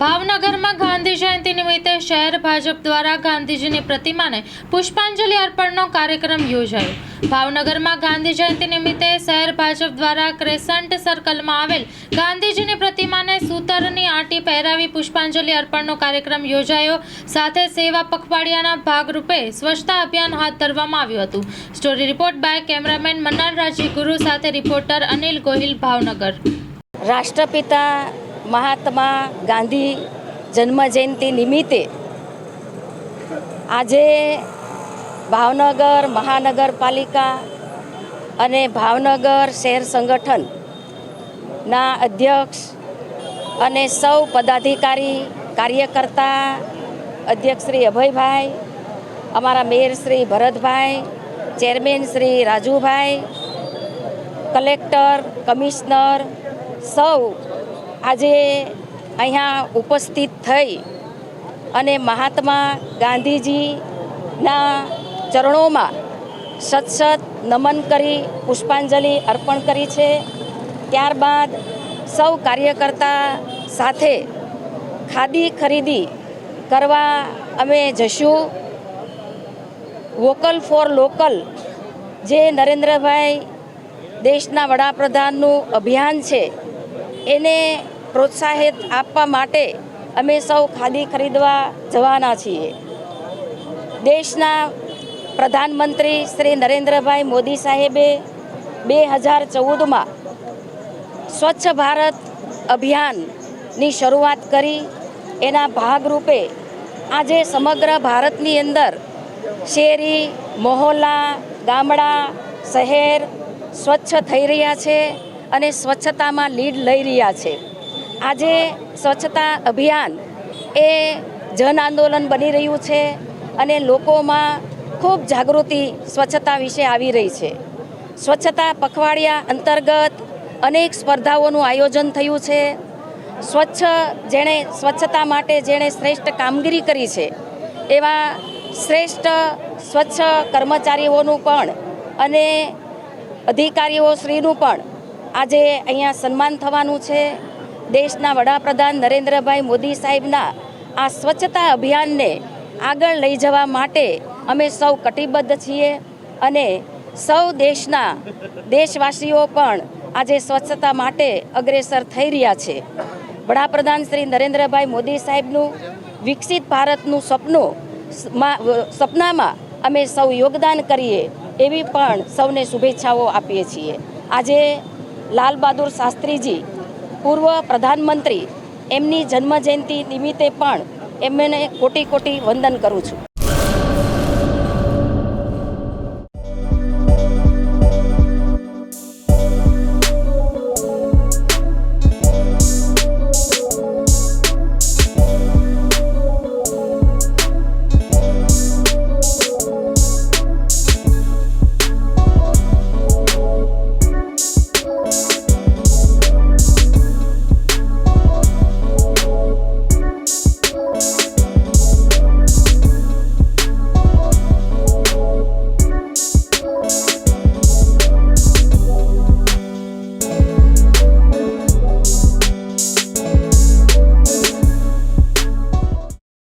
ભાવનગરમાં ગાંધી જયંતિ નિમિત્તે શહેર ભાજપ દ્વારા ગાંધીજીની પ્રતિમાને પુષ્પાંજલિ અર્પણનો કાર્યક્રમ યોજાયો. ભાવનગરમાં ગાંધી જયંતિ નિમિત્તે શહેર ભાજપ દ્વારા ક્રેસન્ટ સર્કલમાં આવેલ ગાંધીજીની પ્રતિમાને સૂતરની આંટી પહેરાવી પુષ્પાંજલિ અર્પણનો કાર્યક્રમ યોજાયો. સાથે સેવા પખવાડિયાના ભાગરૂપે સ્વચ્છતા અભિયાન હાથ ધરવામાં આવ્યું હતું. Story report by cameraman Mannal Raji Guru સાથે રિપોર્ટર અનિલ ગોહિલ, ભાવનગર. રાષ્ટ્રપિતા મહાત્મા ગાંધી જન્મજયંતિ નિમિત્તે આજે ભાવનગર મહાનગરપાલિકા અને ભાવનગર શહેર સંગઠનના અધ્યક્ષ અને સૌ પદાધિકારી કાર્યકર્તા અધ્યક્ષ શ્રી અભયભાઈ, અમારા mayor Shri Bharatbhai, chairman Shri Rajubhai, collector, commissioner સૌ આજે અહીંયા ઉપસ્થિત થઈ અને મહાત્મા ગાંધીજીના ચરણોમાં સતસત નમન કરી, પુષ્પાંજલિ અર્પણ કરી છે. ત્યારબાદ સૌ કાર્યકર્તા સાથે ખાદી ખરીદી કરવા અમે જશું. વોકલ ફોર લોકલ, જે નરેન્દ્રભાઈ દેશના વડાપ્રધાનનું અભિયાન છે એને પ્રોત્સાહિત આપવા માટે અમે સૌ ખાદી ખરીદવા જવાના છીએ. દેશના પ્રધાનમંત્રી શ્રી નરેન્દ્રભાઈ મોદી સાહેબે બે હજાર ચૌદમાં સ્વચ્છ ભારત અભિયાનની શરૂઆત કરી. એના ભાગરૂપે આજે સમગ્ર ભારતની અંદર શેરી, મોહલ્લા, ગામડા, શહેર સ્વચ્છ થઈ રહ્યા છે. અને સ્વચ્છતામાં લીડ લઈ રહ્યા છે. આજે સ્વચ્છતા અભિયાન એ જન આંદોલન બની રહ્યું છે અને લોકોમાં ખૂબ જાગૃતિ સ્વચ્છતા વિશે આવી રહી છે. સ્વચ્છતા પખવાડિયા અંતર્ગત અનેક સ્પર્ધાઓનું આયોજન થયું છે. સ્વચ્છ જેણે સ્વચ્છતા માટે જેણે શ્રેષ્ઠ કામગીરી કરી છે, એવા શ્રેષ્ઠ સ્વચ્છ કર્મચારીઓનું પણ અને અધિકારીઓ શ્રીનું પણ આજે અહીંયા સન્માન થવાનું છે. દેશના વડાપ્રધાન નરેન્દ્રભાઈ મોદી સાહેબના આ સ્વચ્છતા અભિયાનને આગળ લઈ જવા માટે અમે સૌ કટિબદ્ધ છીએ અને સૌ દેશના દેશવાસીઓ પણ આજે સ્વચ્છતા માટે અગ્રેસર થઈ રહ્યા છે. વડાપ્રધાન શ્રી નરેન્દ્રભાઈ મોદી સાહેબનું વિકસિત ભારતનું સપનું સપનામાં અમે સૌ યોગદાન કરીએ એવી પણ સૌને શુભેચ્છાઓ આપીએ છીએ. આજે લાલ બહાદુર શાસ્ત્રીજી, પૂર્વ પ્રધાનમંત્રી, એમની જન્મજયંતિ નિમિત્તે પણ એમને કોટી કોટી વંદન કરું છું.